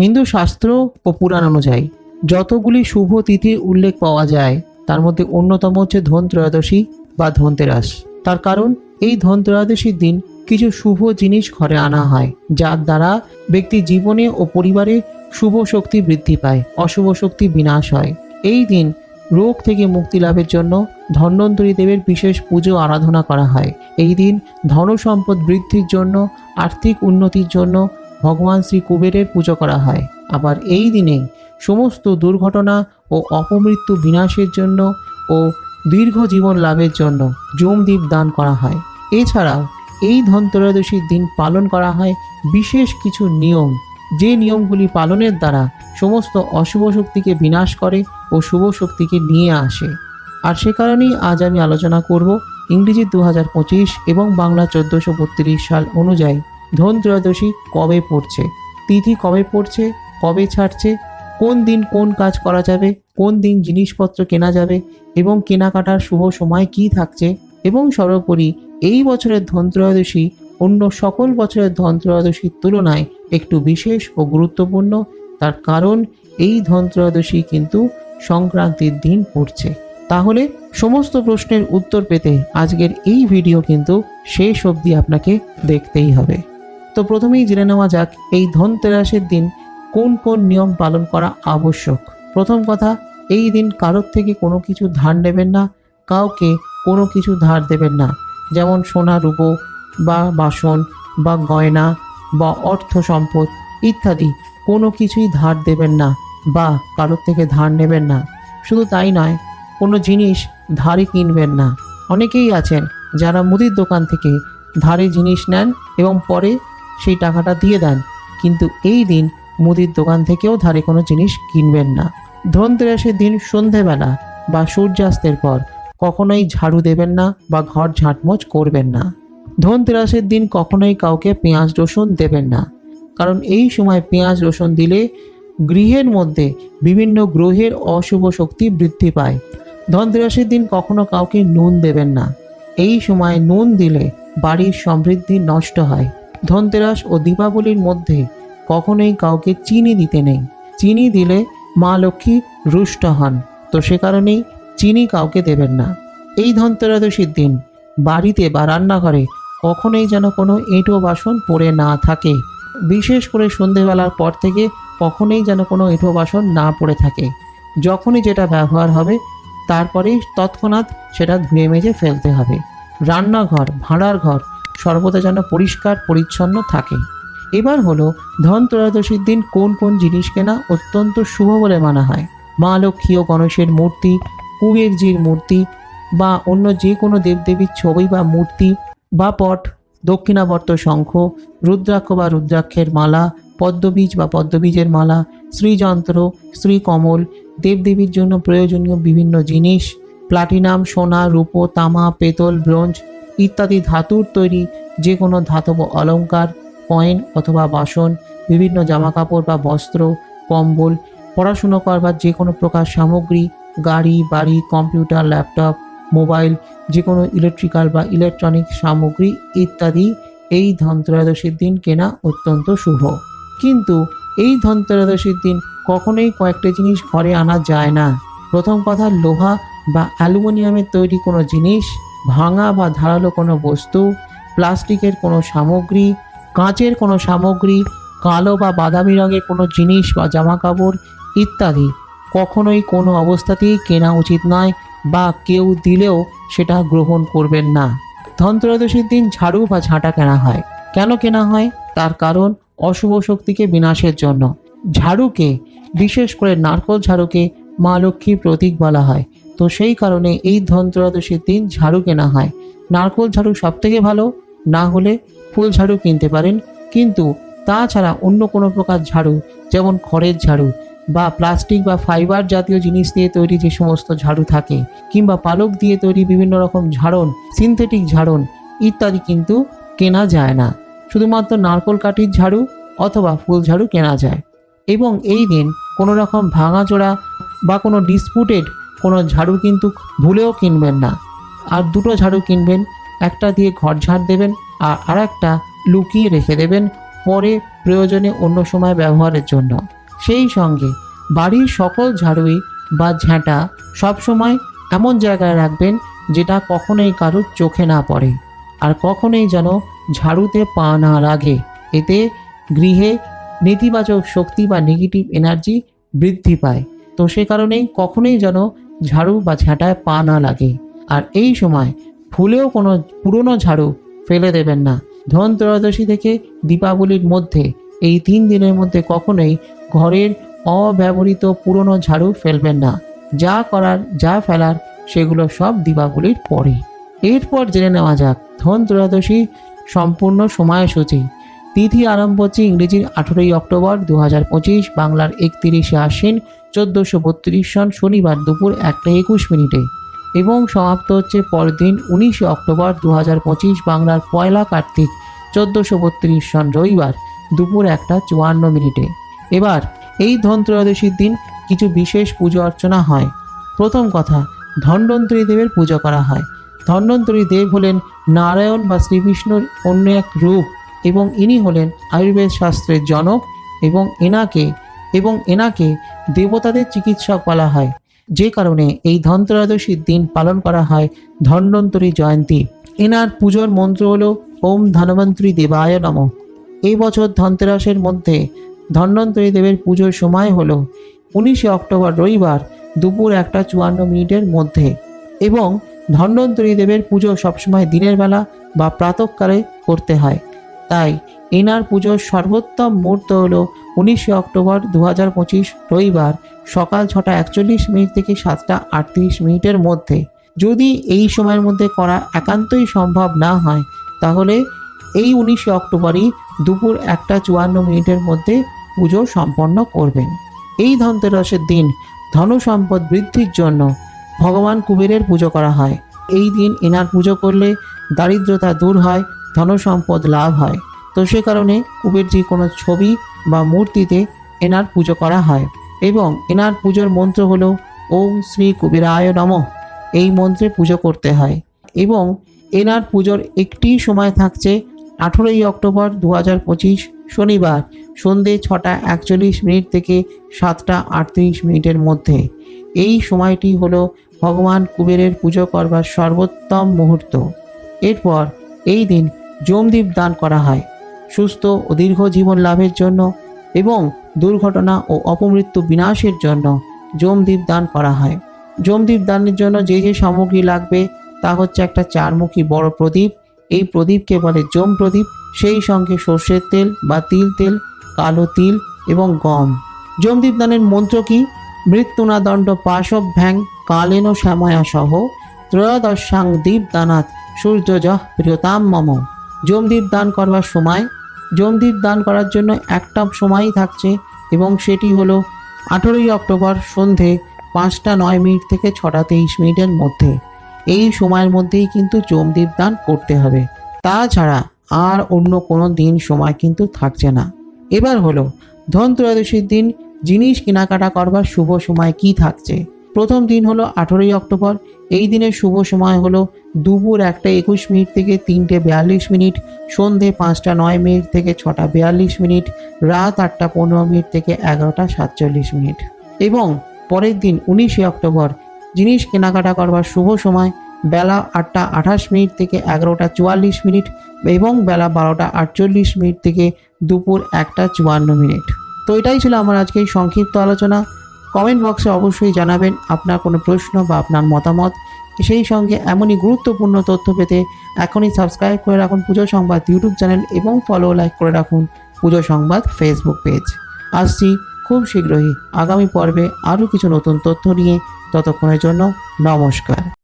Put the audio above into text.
হিন্দু শাস্ত্র ও পুরাণ অনুযায়ী যতগুলি শুভ তিথির উল্লেখ পাওয়া যায়, তার মধ্যে অন্যতম হচ্ছে ধন ত্রয়োদশী বা ধনতেরাস। তার কারণ, এই ধন ত্রয়োদশীর দিন কিছু শুভ জিনিস ঘরে আনা হয়, যার দ্বারা ব্যক্তি জীবনে ও পরিবারে শুভ শক্তি বৃদ্ধি পায়, অশুভ শক্তি বিনাশ হয়। এই দিন রোগ থেকে মুক্তি লাভের জন্য ধন্বন্তরী দেবের বিশেষ পুজো আরাধনা করা হয়। এই দিন ধন সম্পদ বৃদ্ধির জন্য, আর্থিক উন্নতির জন্য ভগবান শ্রী কুবেরের পুজো করা হয়। আবার এই দিনে সমস্ত দুর্ঘটনা ও অপমৃত্যু বিনাশের জন্য ও দীর্ঘ জীবন লাভের জন্য জমদ্বীপ দান করা হয়। এছাড়াও এই ধনত্রয়োদশীর দিন পালন করা হয় বিশেষ কিছু নিয়ম। যে নিয়মগুলি পালনের দ্বারা সমস্ত অশুভ শক্তিকে বিনাশ করে ও শুভ শক্তিকে নিয়ে আসে। আর সে কারণেই আজ আমি আলোচনা করব ইংরেজি দু হাজার পঁচিশ এবং বাংলা চোদ্দোশো সাল অনুযায়ী। ধন ত্রয়োদশী কবে পড়ছে? তিথি কবে পড়ছে? কবে ছাড়ছে? কোন দিন কোন কাজ করা যাবে? কোন দিন জিনিসপত্র কেনা যাবে? এবং কেনাকাটার শুভ সময় কি থাকছে? এবং সর্বোপরি এই বছরের ধন ত্রয়োদশী অন্য সকল বছরের ধন ত্রয়োদশীর তুলনায় একটু বিশেষ ও গুরুত্বপূর্ণ। তার কারণ, এই ধন ত্রয়োদশী কিন্তু সংক্রান্তির দিন পড়ছে। তাহলে সমস্ত প্রশ্নের উত্তর পেতে আজকের এই ভিডিও কিন্তু শেষ অবধি আপনাকে দেখতেই হবে। তো প্রথমেই জেনে নেওয়া যাক এই ধনতেরাসের দিন কোন কোন নিয়ম পালন করা আবশ্যক। প্রথম কথা, এই দিন কারোর থেকে কোনো কিছু ধার নেবেন না, কাউকে কোনো কিছু ধার দেবেন না। যেমন সোনা, রূপো বা বাসন বা গয়না বা অর্থ সম্পদ ইত্যাদি কোনো কিছুই ধার দেবেন না বা কারোর থেকে ধার নেবেন না। শুধু তাই নয়, কোনো জিনিস ধারে কিনবেন না। অনেকেই আছেন যারা মুদির দোকান থেকে ধারে জিনিস নেন এবং পরে সেই টাকাটা দিয়ে দেন। কিন্তু এই দিন মুদির দোকান থেকেও ধারে কোনো জিনিস কিনবেন না। ধনতেরাসের দিন সন্ধেবেলা বা সূর্যাস্তের পর কখনোই ঝাড়ু দেবেন না বা ঘর ঝাঁটমোচ করবেন না। ধনতেরাসের দিন কখনোই কাউকে পেঁয়াজ রসুন দেবেন না। কারণ এই সময় পেঁয়াজ রসুন দিলে গৃহের মধ্যে বিভিন্ন গ্রহের অশুভ শক্তি বৃদ্ধি পায়। ধনতেরাসের দিন কখনো কাউকে নুন দেবেন না। এই সময় নুন দিলে বাড়ির সমৃদ্ধি নষ্ট হয়। ধনতেরাস ও দীপাবলির মধ্যে কখনোই কাউকে চিনি দিতে নেই। চিনি দিলে মা লক্ষ্মী রুষ্ট হন, তো সে কারণেই চিনি কাউকে দেবেন না। এই ধনতেরাদশীর দিন বাড়িতে বা রান্নাঘরে কখনোই যেন কোনো এঁটো বাসন পড়ে না থাকে। বিশেষ করে সন্ধেবেলার পর থেকে কখনোই যেন কোনো এঁটো বাসন না পড়ে থাকে। যখনই যেটা ব্যবহার হবে, তারপরেই তৎক্ষণাৎ সেটা ধুয়ে মেজে ফেলতে হবে। রান্নাঘর, ভাঁড়ার ঘর সর্বদা যেন পরিষ্কার, পরিচ্ছন্ন থাকে। এবার হলো ধন ত্রয়োদশীর দিন কোন কোন জিনিস কেনা অত্যন্ত শুভ বলে মানা হয়। মা লক্ষ্মী ও গণেশের মূর্তি, কুবেরজির মূর্তি বা অন্য যে কোনো দেবদেবীর ছবি বা মূর্তি বা পট, দক্ষিণাবর্ত শঙ্খ, রুদ্রাক্ষ বা রুদ্রাক্ষের মালা, পদ্মবীজ বা পদ্মবীজের মালা, শ্রীযন্ত্র, শ্রীকমল, দেবদেবীর জন্য প্রয়োজনীয় বিভিন্ন জিনিস, প্লাটিনাম, সোনা, রূপো, তামা, পেতল, ব্রোঞ্জ ইত্যাদি ধাতুর তৈরি যে কোনো ধাতব অলঙ্কার, কয়েন অথবা বাসন, বিভিন্ন জামাকাপড় বা বস্ত্র, কম্বল, পড়াশুনো করবার যে কোনো প্রকার সামগ্রী, গাড়ি, বাড়ি, কম্পিউটার, ল্যাপটপ, মোবাইল যে কোনো ইলেকট্রিক্যাল বা ইলেকট্রনিক সামগ্রী ইত্যাদি এই ধনত্রয়োদশীর দিন কেনা অত্যন্ত শুভ। কিন্তু এই ধনত্রয়োদশীর দিন কখনোই কয়েকটা জিনিস ঘরে আনা যায় না। প্রথম কথা, লোহা বা অ্যালুমিনিয়ামের তৈরি কোনো জিনিস ভাঙা বা ধারালো কোনো বস্তু, প্লাস্টিকের কোনো সামগ্রী, কাঁচের কোনো সামগ্রী, কালো বা বাদামি রঙের কোনো জিনিস বা জামা কাপড় ইত্যাদি কখনোই কোনো অবস্থাতেই কেনা উচিত নয় বা কেউ দিলেও সেটা গ্রহণ করবেন না। ধনত্রয়োদশীর দিন ঝাড়ু বা ঝাঁটা কেনা হয়। কেন কেনা হয়? তার কারণ অশুভ শক্তিকে বিনাশের জন্য। ঝাড়ুকে, বিশেষ করে নারকল ঝাড়ুকে মা লক্ষ্মীর প্রতীক বলা হয়। তো সেই কারণে এই ধনত্রয়োদশীর দিন ঝাড়ু কেনা হয়। নারকোল ঝাড়ু সব থেকে ভালো, না হলে ফুল ঝাড়ু কিনতে পারেন। কিন্তু তাছাড়া অন্য কোনো প্রকার ঝাড়ু, যেমন খড়ের ঝাড়ু বা প্লাস্টিক বা ফাইবার জাতীয় জিনিস দিয়ে তৈরি যে সমস্ত ঝাড়ু থাকে কিংবা পালক দিয়ে তৈরি বিভিন্ন রকম ঝাড়ন সিনথেটিক ঝাড়ন ইত্যাদি কিন্তু কেনা যায় না। শুধুমাত্র নারকোল কাঠির ঝাড়ু অথবা ফুল ঝাড়ু কেনা যায়। এবং এই দিন কোনো রকম ভাঙাচোরা বা কোনো ডিসপুটেড কোনো ঝাড়ু কিন্তু ভুলেও কিনবেন না। আর দুটো ঝাড়ু কিনবেন, একটা দিয়ে ঘর ঝাড় দেবেন আর আরেকটা লুকিয়ে রেখে দেবেন পরে প্রয়োজনে অন্য সময় ব্যবহারের জন্য। সেই সঙ্গে বাড়ির সকল ঝাড়ুই বা ঝাঁটা সবসময় এমন জায়গায় রাখবেন যেটা কখনোই কারোর চোখে না পড়ে আর কখনোই যেন ঝাড়ুতে পা না রাখে এতে গৃহে নেতিবাচক শক্তি বা নেগেটিভ এনার্জি বৃদ্ধি পায়। তো সে কারণেই কখনোই যেন ঝাড়ু বা ঝাঁটায় পা না লাগে। আর এই সময় ভুলেও কোনো পুরনো ঝাড়ু ফেলে দেবেন না। ধন ত্রয়োদশী থেকে দীপাবলির মধ্যে, এই তিন দিনের মধ্যে কখনোই ঘরের অব্যবহৃত পুরনো ঝাড়ু ফেলবেন না। যা করার, যা ফেলার, সেগুলো সব দীপাবলির পরে। এরপর জেনে নেওয়া যাক ধন ত্রয়োদশী সম্পূর্ণ সময়সূচি। তিথি আরম্ভ হচ্ছে ইংরেজির আঠেরোই অক্টোবর দু হাজার পঁচিশ, বাংলার একত্রিশে আশ্বিন চোদ্দোশো বত্রিশ সন শনিবার দুপুর একটা একুশ মিনিটে এবং সমাপ্ত হচ্ছে পরদিন উনিশে অক্টোবর দু হাজার পঁচিশ বাংলার পয়লা কার্তিক চোদ্দোশো বত্রিশ সন রবিবার দুপুর একটা চুয়ান্ন মিনিটে। এবার এই ধন ত্রয়োদশীর দিন কিছু বিশেষ পুজো অর্চনা হয়। প্রথম কথা, ধন্বন্তরী দেবের পুজো করা হয়। ধন্বন্তরী দেব হলেন নারায়ণ বা শ্রীবিষ্ণুর অন্য এক রূপ এবং ইনি হলেন আয়ুর্বেদ শাস্ত্রের জনক এবং এনাকে এবং এনাকে দেবতাদের চিকিৎসক বলা হয়। যে কারণে এই ধনত্রয়োদশীর দিন পালন করা হয় ধন্বন্তরী জয়ন্তী। এনার পুজোর মন্ত্র হল, ওম ধনবন্তরী দেবায় নম। এই বছর ধনতেরাসের মধ্যে ধন্বন্তরী দেবের পুজোর সময় হলো উনিশে অক্টোবর রবিবার দুপুর একটা চুয়ান্ন মিনিটের মধ্যে এবং ধন্বন্তরী দেবের পুজো সবসময় দিনের বেলা বা প্রাতকালে করতে হয়। তাই এনার পুজোর সর্বোত্তম মুহূর্ত হল উনিশে অক্টোবর দু হাজার পঁচিশ রবিবার সকাল ছটা একচল্লিশ মিনিট থেকে সাতটা আটত্রিশ মিনিটের মধ্যে। যদি এই সময়ের মধ্যে করা একান্তই সম্ভব না হয়, তাহলে এই উনিশে অক্টোবরই দুপুর একটা চুয়ান্ন মিনিটের মধ্যে পুজো সম্পন্ন করবেন। এই ধনতেরসের দিন ধন সম্পদ বৃদ্ধির জন্য ভগবান কুবেরের পুজো করা হয়। এই দিন এনার পুজো করলে দারিদ্রতা দূর হয় ধন সম্পদ লাভ হয়। তো সে কারণে কুবেরজি কোনো ছবি বা মূর্তিতে এনার পুজো করা হয় এবং এনার পুজোর মন্ত্র হলো, ওম শ্রী কুবেরায় নম। এই মন্ত্রে পুজো করতে হয় এবং এনার পুজোর একটি সময় থাকছে আঠেরোই অক্টোবর দু হাজার পঁচিশ শনিবার সন্ধে ছটা একচল্লিশ মিনিট থেকে সাতটা আটত্রিশ মিনিটের মধ্যে। এই সময়টি হলো ভগবান কুবেরের পুজো করবার সর্বোত্তম মুহূর্ত। এরপর এই দিন জমদীপ দান করা হয়। সুস্থ ও দীর্ঘ জীবন লাভের জন্য এবং দুর্ঘটনা ও অপমৃত্যু বিনাশের জন্য জমদীপ দান করা হয়। জমদীপ দানের জন্য যে যে সামগ্রী লাগবে তা হচ্ছে একটা চারমুখী বড় প্রদীপ। এই প্রদীপকে বলে জম প্রদীপ। সেই সঙ্গে সর্ষের তেল বা তিল তেল, কালো তিল এবং গম। জমদীপ দানের মন্ত্র কি? মৃত্যুনাদণ্ড পাশব ভ্যাং কালেন শ্যাময়া সহ ত্রয়োদশাং দীপ দানাত সূর্যজ প্রিয়তাম মম। জমদীপ দান করবার সময় জমদীপ দান করার জন্য একটা সময়ই থাকছে এবং সেটি হলো আঠেরোই অক্টোবর সন্ধে পাঁচটা নয় মিনিট থেকে ছটা তেইশ মিনিটের মধ্যে। এই সময়ের মধ্যেই কিন্তু জমদীপ দান করতে হবে। তাছাড়া আর অন্য কোনো দিন সময় কিন্তু থাকছে না। এবার হলো ধন ত্রয়োদশীর দিন জিনিস কেনাকাটা করবার শুভ সময় কি থাকছে? প্রথম দিন হলো আঠেরোই অক্টোবর, এই দিনের শুভ সময় হলো দুপুর একটা একুশ মিনিট থেকে তিনটে বিয়াল্লিশ মিনিট, সন্ধে পাঁচটা নয় মিনিট থেকে ছটা বিয়াল্লিশ মিনিট, রাত আটটা পনেরো মিনিট থেকে এগারোটা সাতচল্লিশ মিনিট। এবং পরের দিন উনিশে অক্টোবর, জিনিস কেনাকাটা করবার শুভ সময়, বেলা আটটা আঠাশ মিনিট থেকে এগারোটা চুয়াল্লিশ মিনিট এবং বেলা বারোটা আটচল্লিশ মিনিট থেকে দুপুর একটা চুয়ান্ন মিনিট। তো এটাই ছিল আমার আজকে সংক্ষিপ্ত আলোচনা। কমেন্ট বক্সে অবশ্যই জানাবেন আপনার কোনো প্রশ্ন বা আপনার মতামত। সেই সঙ্গে এমনই গুরুত্বপূর্ণ তথ্য পেতে এখনই সাবস্ক্রাইব করে রাখুন পুজো সংবাদ ইউটিউব চ্যানেল এবং ফলো লাইক করে রাখুন পুজো সংবাদ ফেসবুক পেজ আসছি খুব শীঘ্রই। আগামী পর্বে আরও কিছু নতুন তথ্য নিয়ে। ততক্ষণের জন্য নমস্কার।